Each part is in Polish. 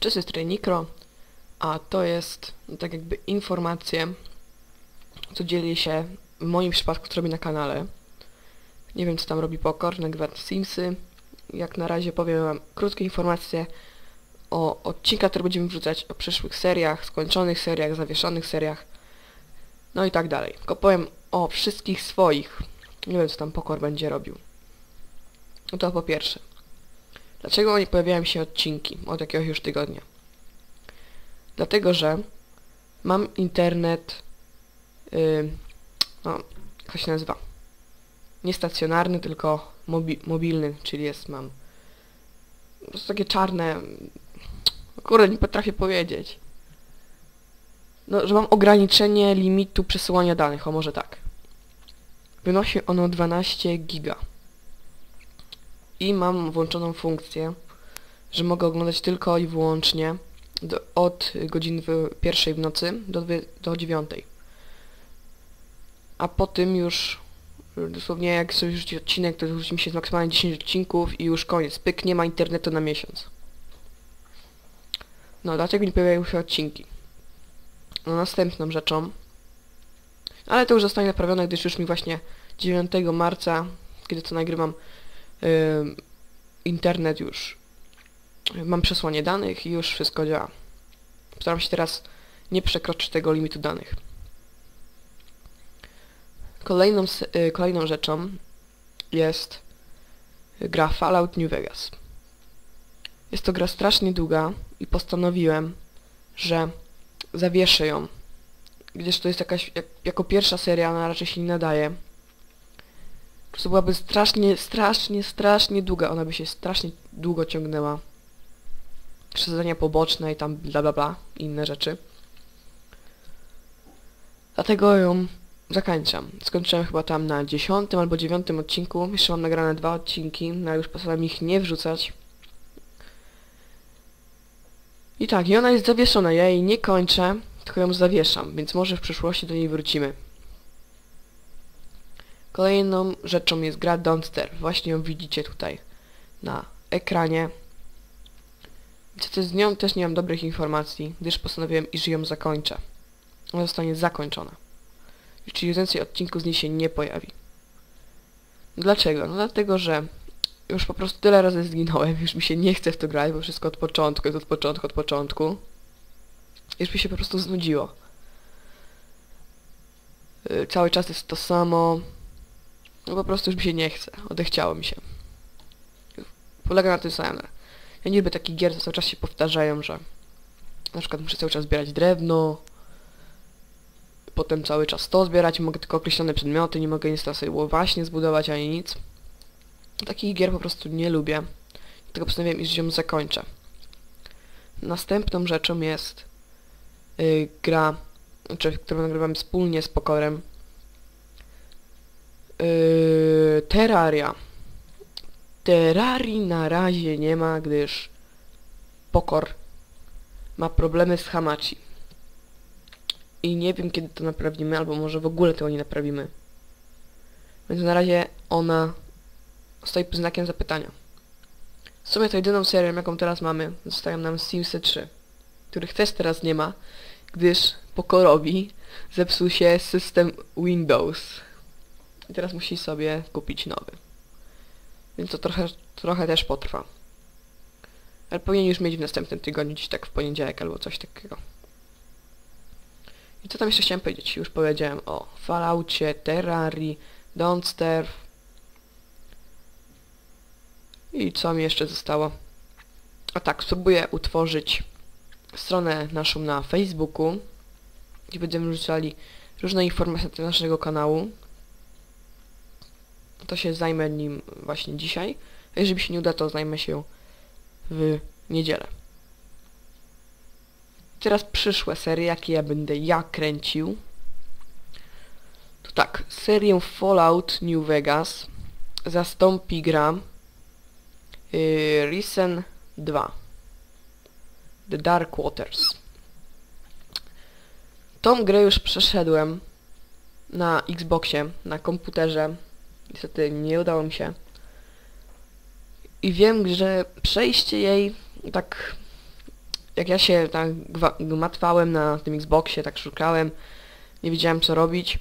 Cześć, jest Nikro, a to jest no, tak jakby informacje, co dzieje się w moim przypadku, co robi na kanale. Nie wiem, co tam robi Pokor, nagrywa Simsy. Jak na razie powiem wam krótkie informacje o odcinkach, które będziemy wrzucać, o przyszłych seriach, skończonych seriach, zawieszonych seriach, no i tak dalej. Tylko powiem o wszystkich swoich. Nie wiem, co tam Pokor będzie robił. No to po pierwsze. Dlaczego nie pojawiają się odcinki od jakiegoś już tygodnia? Dlatego, że mam internet, yy, no, jak się nazywa? Nie stacjonarny, tylko mobi mobilny, czyli jest, mam po prostu takie czarne, kurde, nie potrafię powiedzieć. No, że mam ograniczenie limitu przesyłania danych, o może tak. Wynosi ono 12 giga i mam włączoną funkcję, że mogę oglądać tylko i wyłącznie do, od godziny pierwszej w nocy do, do dziewiątej. A po tym już dosłownie jak sobie rzuci odcinek, to rzuci mi się maksymalnie 10 odcinków i już koniec. Pyk, nie ma internetu na miesiąc. No, dlaczego nie pojawiają się odcinki? No, następną rzeczą, ale to już zostanie naprawione, gdyż już mi właśnie 9 marca, kiedy to nagrywam, internet już mam przesłanie danych i już wszystko działa. Staram się teraz nie przekroczyć tego limitu danych. Kolejną, y, kolejną rzeczą jest gra Fallout New Vegas. Jest to gra strasznie długa i postanowiłem, że zawieszę ją, gdyż to jest jakaś, jak, jako pierwsza seria, ona raczej się nie nadaje prostu byłaby strasznie, strasznie, strasznie długa. Ona by się strasznie długo ciągnęła. Zadania poboczne i tam bla bla bla inne rzeczy. Dlatego ją zakończam. Skończyłem chyba tam na dziesiątym albo dziewiątym odcinku. Jeszcze mam nagrane dwa odcinki, no ale już postanowiłem ich nie wrzucać. I tak, i ona jest zawieszona. Ja jej nie kończę, tylko ją zawieszam, więc może w przyszłości do niej wrócimy. Kolejną rzeczą jest gra Don't Właśnie ją widzicie tutaj na ekranie. Niestety z nią też nie mam dobrych informacji, gdyż postanowiłem, iż ją zakończę. Ona zostanie zakończona. Czyli więcej odcinków z niej się nie pojawi. Dlaczego? No dlatego, że już po prostu tyle razy zginąłem, już mi się nie chce w to grać, bo wszystko od początku jest od początku, od początku. Już mi się po prostu znudziło. Yy, cały czas jest to samo, no po prostu już mi się nie chce. Odechciało mi się. Polega na tym samym. Ja nie lubię takich gier, co cały czas się powtarzają, że na przykład muszę cały czas zbierać drewno, potem cały czas to zbierać, mogę tylko określone przedmioty, nie mogę nic sobie właśnie zbudować ani nic. Takich gier po prostu nie lubię. Dlatego postanowiłem, iż ją zakończę. Następną rzeczą jest yy, gra, znaczy, którą nagrywam wspólnie z Pokorem, Yy, Terraria. Terrarii na razie nie ma, gdyż Pokor ma problemy z Hamachi. I nie wiem kiedy to naprawimy, albo może w ogóle tego nie naprawimy. Więc na razie ona stoi pod znakiem zapytania. W sumie to jedyną serią, jaką teraz mamy, zostają nam Simsy 3, których też teraz nie ma, gdyż Pokorowi zepsuł się system Windows. I teraz musi sobie kupić nowy. Więc to trochę, trochę też potrwa. Ale powinien już mieć w następnym tygodniu, gdzieś tak w poniedziałek albo coś takiego. I co tam jeszcze chciałem powiedzieć? Już powiedziałem o Falloutie, Terrarii, Don't Starve. I co mi jeszcze zostało? A tak, spróbuję utworzyć stronę naszą na Facebooku, gdzie będziemy wrzucali różne informacje do naszego kanału, to się zajmę nim właśnie dzisiaj. A jeżeli się nie uda, to zajmę się w niedzielę. Teraz przyszłe serie, jakie ja będę ja kręcił. To tak, serię Fallout New Vegas zastąpi gra yy, Risen 2 The Dark Waters. Tą grę już przeszedłem na Xboxie, na komputerze Niestety nie udało mi się. I wiem, że przejście jej tak jak ja się tak gmatwałem na tym Xboxie, tak szukałem, nie wiedziałem co robić.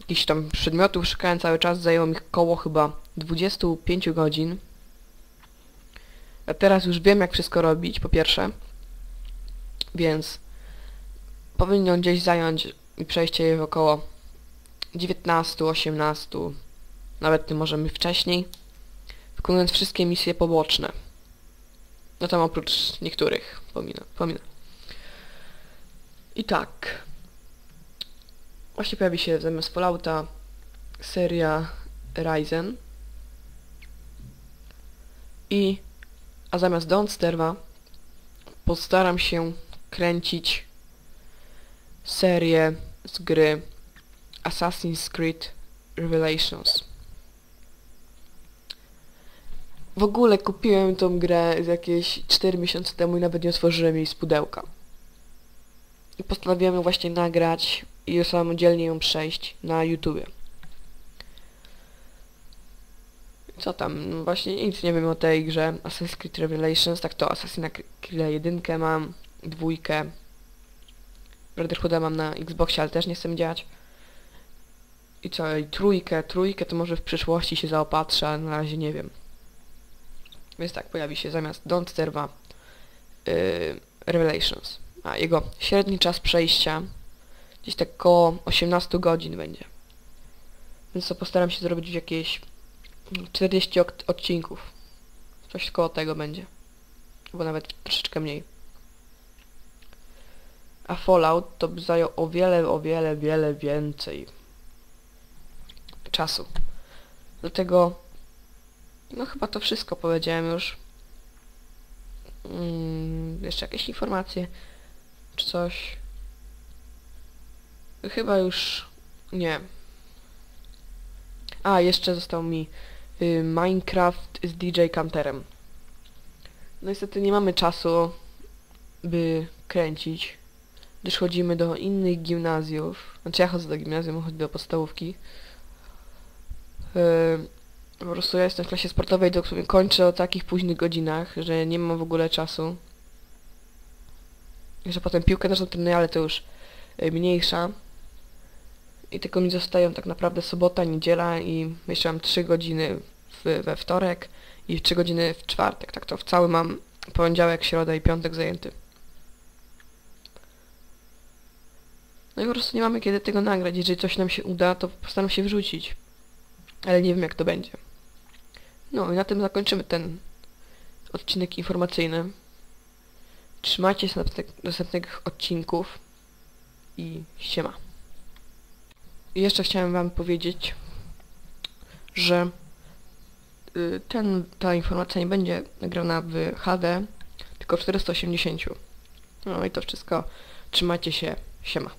Jakichś tam przedmiotów szukałem cały czas, zajęło mi koło chyba 25 godzin. A teraz już wiem jak wszystko robić, po pierwsze. Więc powinno gdzieś zająć mi przejście je w około 19, 18, nawet tym możemy wcześniej, wykonując wszystkie misje poboczne. No tam oprócz niektórych, pominę, pominę. I tak. Właśnie pojawi się zamiast Fallouta seria Ryzen. I, a zamiast Dawnsterwa postaram się kręcić serię z gry Assassin's Creed Revelations. W ogóle kupiłem tą grę jakieś 4 miesiące temu i nawet nie otworzyłem jej z pudełka. I postanowiłem ją właśnie nagrać i samodzielnie ją przejść na YouTubie. Co tam? No właśnie nic nie wiem o tej grze Assassin's Creed Revelations, tak to Assassin's Creed 1 mam, dwójkę. Brotherhooda mam na Xboxie, ale też nie chcę działać. I co, i trójkę, trójkę to może w przyszłości się zaopatrzę, ale na razie nie wiem. Więc tak, pojawi się zamiast Don't Serva yy, Revelations. A jego średni czas przejścia gdzieś tak koło 18 godzin będzie. Więc to postaram się zrobić jakieś 40 ok- odcinków. Coś koło tego będzie. Albo nawet troszeczkę mniej. A Fallout to by zajął o wiele, o wiele, wiele więcej czasu. Dlatego no chyba to wszystko powiedziałem już. Mm, jeszcze jakieś informacje? Czy coś? Chyba już nie. A, jeszcze został mi y, Minecraft z DJ Canterem. No niestety nie mamy czasu, by kręcić, gdyż chodzimy do innych gimnazjów. Znaczy ja chodzę do gimnazjum, chodzę do podstawówki. Y, po prostu ja jestem w klasie sportowej, do której kończę o takich późnych godzinach, że nie mam w ogóle czasu. Że potem piłkę nożną trenuję, ale to już y, mniejsza. I tylko mi zostają tak naprawdę sobota, niedziela i jeszcze mam 3 godziny w, we wtorek i 3 godziny w czwartek. Tak to w cały mam poniedziałek, środę i piątek zajęty. No i po prostu nie mamy kiedy tego nagrać. Jeżeli coś nam się uda, to postaram się wrzucić. Ale nie wiem jak to będzie. No i na tym zakończymy ten odcinek informacyjny. Trzymajcie się następnych, odcinków i siema. I jeszcze chciałem wam powiedzieć, że y, ten, ta informacja nie będzie nagrana w HD, tylko w 480. No i to wszystko. Trzymajcie się. Siema.